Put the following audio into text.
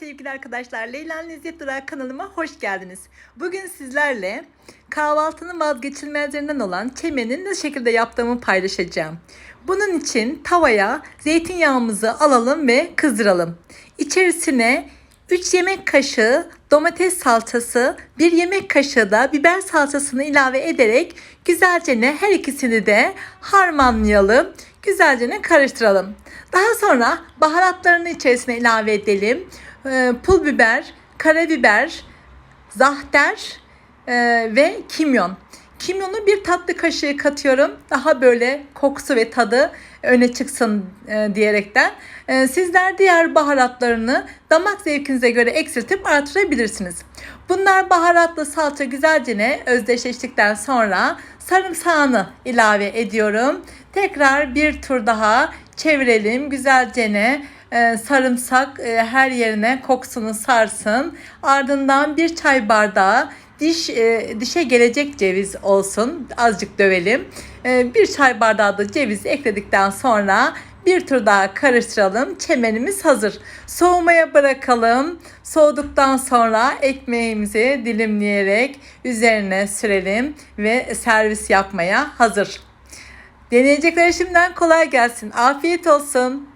sevgili arkadaşlar. Leyla Lezzet Durağı kanalıma hoş geldiniz. Bugün sizlerle kahvaltının vazgeçilmezlerinden olan çemeni ne şekilde yaptığımı paylaşacağım. Bunun için tavaya zeytinyağımızı alalım ve kızdıralım. İçerisine 3 yemek kaşığı domates salçası, 1 yemek kaşığı da biber salçasını ilave ederek güzelce ne her ikisini de harmanlayalım. Güzelce ne karıştıralım. Daha sonra baharatlarını içerisine ilave edelim. Ee, pul biber, karabiber, zahter e, ve kimyon. Kimyonu bir tatlı kaşığı katıyorum. Daha böyle kokusu ve tadı öne çıksın e, diyerekten. E, sizler diğer baharatlarını damak zevkinize göre eksiltip artırabilirsiniz. Bunlar baharatlı salça güzelce özdeşleştikten sonra sarımsağını ilave ediyorum. Tekrar bir tur daha çevirelim güzelce ne e, sarımsak e, her yerine kokusunu sarsın. Ardından bir çay bardağı diş e, dişe gelecek ceviz olsun. Azıcık dövelim. E, bir çay bardağı da ceviz ekledikten sonra bir tur daha karıştıralım. Çemenimiz hazır. Soğumaya bırakalım. Soğuduktan sonra ekmeğimizi dilimleyerek üzerine sürelim ve servis yapmaya hazır. Deneyeceklere şimdiden kolay gelsin. Afiyet olsun.